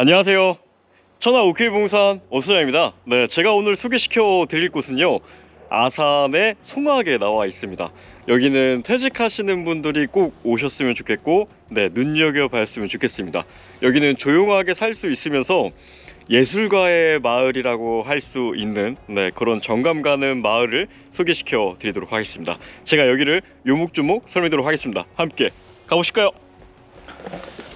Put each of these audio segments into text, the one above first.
안녕하세요. 천하 오케이봉산 오수장입니다. 네, 제가 오늘 소개시켜 드릴 곳은요. 아산의 송악에 나와 있습니다. 여기는 퇴직하시는 분들이 꼭 오셨으면 좋겠고, 네, 눈여겨봤으면 좋겠습니다. 여기는 조용하게 살 수 있으면서 예술가의 마을이라고 할 수 있는 네, 그런 정감 가는 마을을 소개시켜 드리도록 하겠습니다. 제가 여기를 요목조목 설명드리도록 하겠습니다. 함께 가보실까요?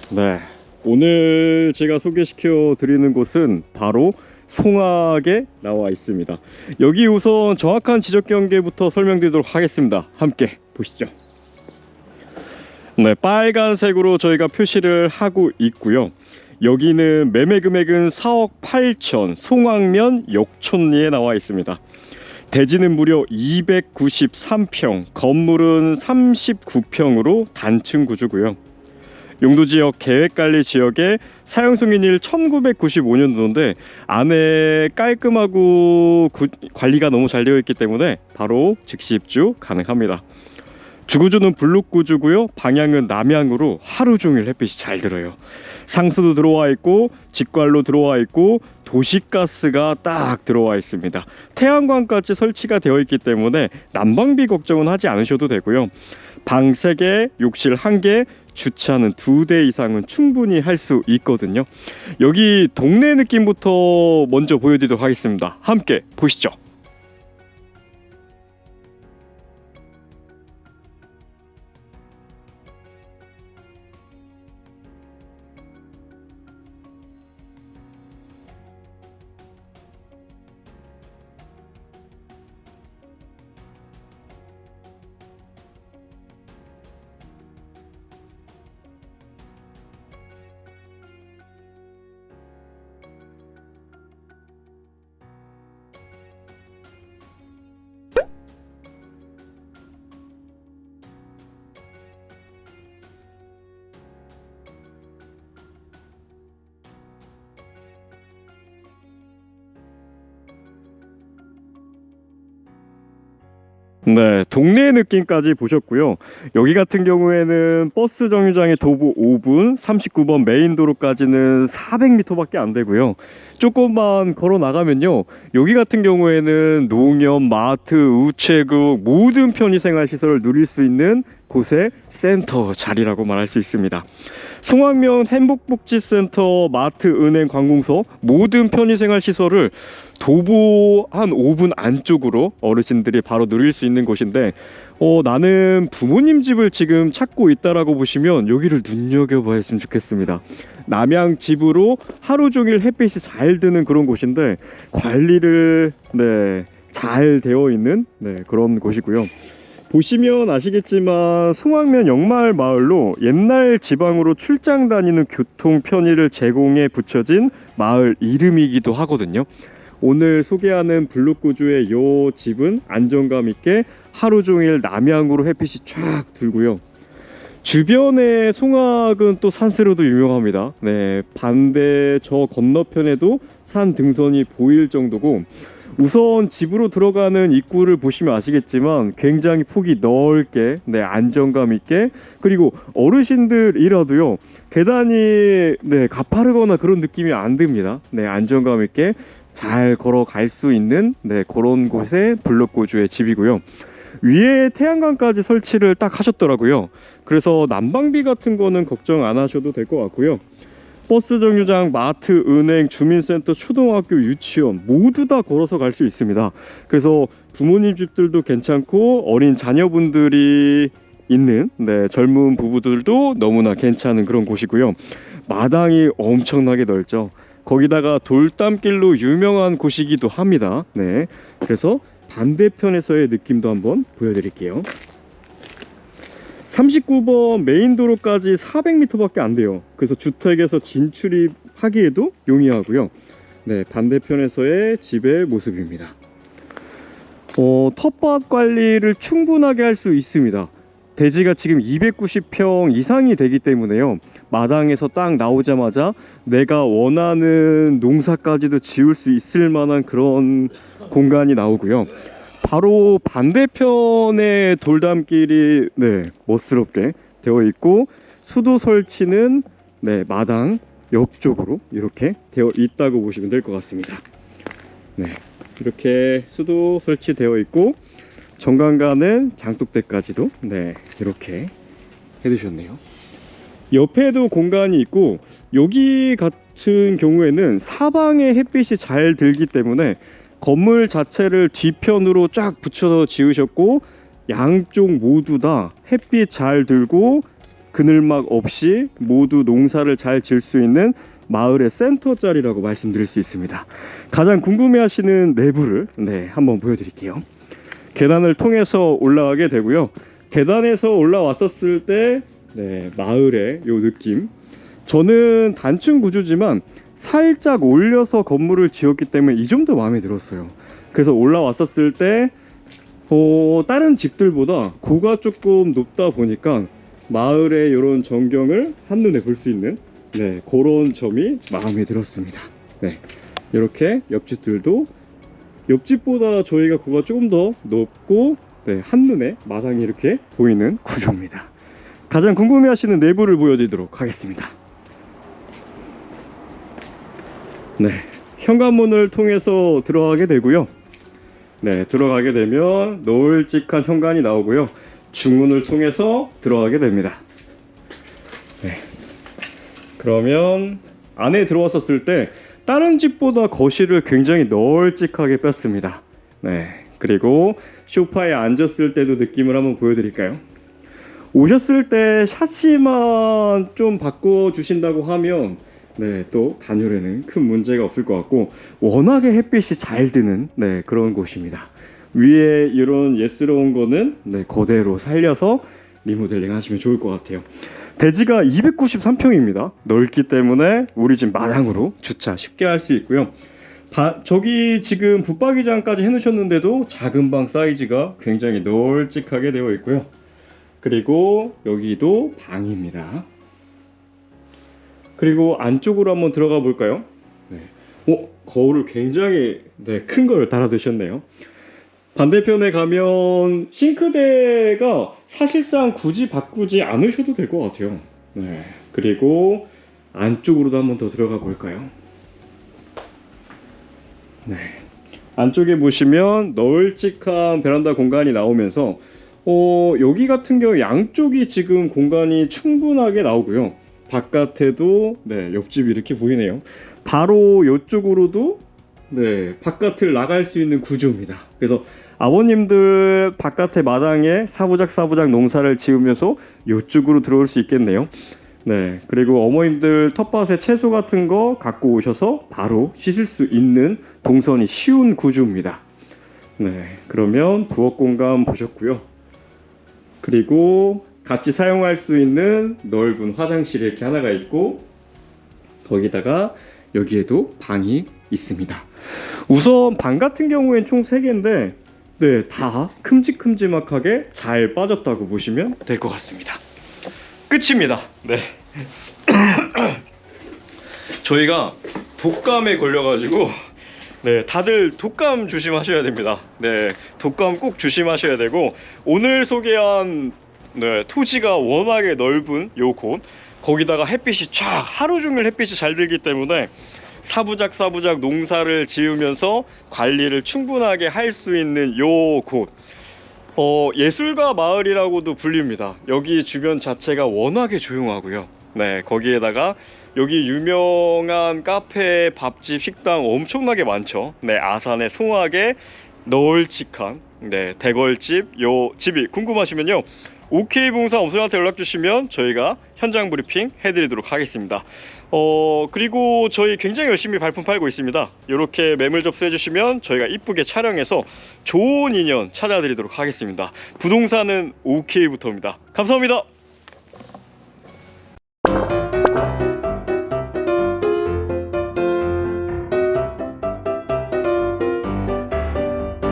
네. 오늘 제가 소개시켜 드리는 곳은 바로 송악에 나와 있습니다. 여기 우선 정확한 지적 경계부터 설명드리도록 하겠습니다. 함께 보시죠. 네, 빨간색으로 저희가 표시를 하고 있고요. 여기는 매매 금액은 4억 8천 송악면 역촌리에 나와 있습니다. 대지는 무려 293평, 건물은 39평으로 단층 구조고요. 용도지역 계획관리 지역의 사용승인일 1995년도인데 안에 깔끔하고 구- 관리가 너무 잘 되어 있기 때문에 바로 즉시 입주 가능합니다. 주구조는 블록구주고요. 방향은 남향으로 하루 종일 햇빛이 잘 들어요. 상수도 들어와 있고 직관로 들어와 있고 도시가스가 딱 들어와 있습니다. 태양광까지 설치가 되어 있기 때문에 난방비 걱정은 하지 않으셔도 되고요. 방 3개, 욕실 1개, 주차는 2대 이상은 충분히 할 수 있거든요. 여기 동네 느낌부터 먼저 보여드리도록 하겠습니다. 함께 보시죠. 네, 동네 느낌까지 보셨고요. 여기 같은 경우에는 버스 정류장에 도보 5분, 39번 메인 도로까지는 400m밖에 안 되고요. 조금만 걸어 나가면요. 여기 같은 경우에는 농협, 마트, 우체국 모든 편의생활 시설을 누릴 수 있는 곳의 센터 자리라고 말할 수 있습니다. 송악면 행복복지센터, 마트, 은행, 관공서 모든 편의생활 시설을 도보 한 5분 안쪽으로 어르신들이 바로 누릴 수 있는 곳인데 어, 나는 부모님 집을 지금 찾고 있다라고 보시면 여기를 눈여겨봐야했으면 좋겠습니다. 남양 집으로 하루 종일 햇빛이 잘 드는 그런 곳인데 관리를 네, 잘 되어 있는 네, 그런 곳이고요. 보시면 아시겠지만 송악면 영마을 마을로 옛날 지방으로 출장 다니는 교통 편의를 제공해 붙여진 마을 이름이기도 하거든요. 오늘 소개하는 블록구주의 요 집은 안정감 있게 하루 종일 남향으로 햇빛이 쫙 들고요. 주변의 송악은 또 산세로도 유명합니다. 네, 반대 저 건너편에도 산 등선이 보일 정도고 우선 집으로 들어가는 입구를 보시면 아시겠지만 굉장히 폭이 넓게 네 안정감 있게 그리고 어르신들이라도요 계단이 네 가파르거나 그런 느낌이 안 듭니다. 네 안정감 있게 잘 걸어갈 수 있는 네 그런 곳의 블록 고주의 집이고요. 위에 태양광까지 설치를 딱 하셨더라고요. 그래서 난방비 같은 거는 걱정 안 하셔도 될 것 같고요 버스 정류장, 마트, 은행, 주민센터, 초등학교, 유치원 모두 다 걸어서 갈 수 있습니다. 그래서 부모님 집들도 괜찮고 어린 자녀분들이 있는 네, 젊은 부부들도 너무나 괜찮은 그런 곳이고요. 마당이 엄청나게 넓죠. 거기다가 돌담길로 유명한 곳이기도 합니다. 네. 그래서 반대편에서의 느낌도 한번 보여드릴게요. 39번 메인 도로까지 400m밖에 안 돼요. 그래서 주택에서 진출입하기에도 용이하고요. 네, 반대편에서의 집의 모습입니다. 어, 텃밭 관리를 충분하게 할 수 있습니다. 대지가 지금 290평 이상이 되기 때문에요. 마당에서 딱 나오자마자 내가 원하는 농사까지도 지을 수 있을 만한 그런 공간이 나오고요. 바로 반대편의 돌담길이 네 멋스럽게 되어 있고 수도 설치는 네 마당 옆쪽으로 이렇게 되어 있다고 보시면 될 것 같습니다. 네, 이렇게 수도 설치되어 있고 정강가는 장독대까지도 네 이렇게 해두셨네요. 옆에도 공간이 있고 여기 같은 경우에는 사방에 햇빛이 잘 들기 때문에 건물 자체를 뒤편으로 쫙 붙여서 지으셨고 양쪽 모두 다 햇빛 잘 들고 그늘막 없이 모두 농사를 잘 질 수 있는 마을의 센터 자리라고 말씀드릴 수 있습니다. 가장 궁금해하시는 내부를 네 한번 보여드릴게요. 계단을 통해서 올라가게 되고요. 계단에서 올라왔었을 때 네, 마을의 요 느낌. 저는 단층 구조지만 살짝 올려서 건물을 지었기 때문에 이 정도 마음에 들었어요. 그래서 올라왔었을 때 어, 다른 집들보다 고가 조금 높다 보니까 마을의 이런 전경을 한눈에 볼 수 있는 네, 그런 점이 마음에 들었습니다. 네, 이렇게 옆집들도 옆집보다 저희가 고가 조금 더 높고 네, 한눈에 마당이 이렇게 보이는 구조입니다. 가장 궁금해하시는 내부를 보여드리도록 하겠습니다. 네, 현관문을 통해서 들어가게 되고요. 네, 들어가게 되면 널찍한 현관이 나오고요. 중문을 통해서 들어가게 됩니다. 네. 그러면 안에 들어왔었을 때 다른 집보다 거실을 굉장히 널찍하게 뺐습니다. 네. 그리고 소파에 앉았을 때도 느낌을 한번 보여드릴까요? 오셨을 때 샤시만 좀 바꿔 주신다고 하면 네, 또 단열에는 큰 문제가 없을 것 같고 워낙에 햇빛이 잘 드는 네, 그런 곳입니다. 위에 이런 예스러운 거는 네, 그대로 살려서 리모델링 하시면 좋을 것 같아요. 대지가 293평입니다. 넓기 때문에 우리 집 마당으로 주차 쉽게 할 수 있고요. 바- 저기 지금 붙박이장까지 해놓으셨는데도 작은 방 사이즈가 굉장히 널찍하게 되어 있고요. 그리고 여기도 방입니다. 그리고 안쪽으로 한번 들어가 볼까요? 네. 어, 거울을 굉장히 네, 큰 걸 달아두셨네요. 반대편에 가면 싱크대가 사실상 굳이 바꾸지 않으셔도 될 것 같아요. 네. 그리고 안쪽으로도 한번 더 들어가 볼까요? 네. 안쪽에 보시면 널찍한 베란다 공간이 나오면서 어, 여기 같은 경우 양쪽이 지금 공간이 충분하게 나오고요. 바깥에도 네, 옆집이 이렇게 보이네요. 바로 이쪽으로도 네, 바깥을 나갈 수 있는 구조입니다. 그래서 아버님들 바깥에 마당에 사부작 사부작 농사를 지으면서 이쪽으로 들어올 수 있겠네요. 네, 그리고 어머님들 텃밭에 채소 같은 거 갖고 오셔서 바로 씻을 수 있는 동선이 쉬운 구조입니다. 네, 그러면 부엌 공간 보셨고요. 그리고 같이 사용할 수 있는 넓은 화장실이 이렇게 하나가 있고 거기다가 여기에도 방이 있습니다. 우선 방 같은 경우엔 총 3개인데 네, 다 큼직큼직하게 잘 빠졌다고 보시면 될 것 같습니다. 끝입니다. 네. 저희가 독감에 걸려가지고 네, 다들 독감 조심하셔야 됩니다. 네, 독감 꼭 조심하셔야 되고 오늘 소개한 네, 토지가 워낙에 넓은 요곳 거기다가 햇빛이 쫙 하루 종일 햇빛이 잘 들기 때문에 사부작 사부작 농사를 지으면서 관리를 충분하게 할 수 있는 요 곳. 어, 예술가 마을이라고도 불립니다. 여기 주변 자체가 워낙에 조용하고요. 네, 거기에다가 여기 유명한 카페, 밥집, 식당 엄청나게 많죠. 네, 아산의 송악에 널찍한 네, 대걸집 요 집이 궁금하시면요. OK 봉사 엄선한테 연락 주시면 저희가 현장 브리핑 해드리도록 하겠습니다. 어 그리고 저희 굉장히 열심히 발품 팔고 있습니다. 이렇게 매물 접수해 주시면 저희가 이쁘게 촬영해서 좋은 인연 찾아드리도록 하겠습니다. 부동산은 OK부터입니다. 감사합니다.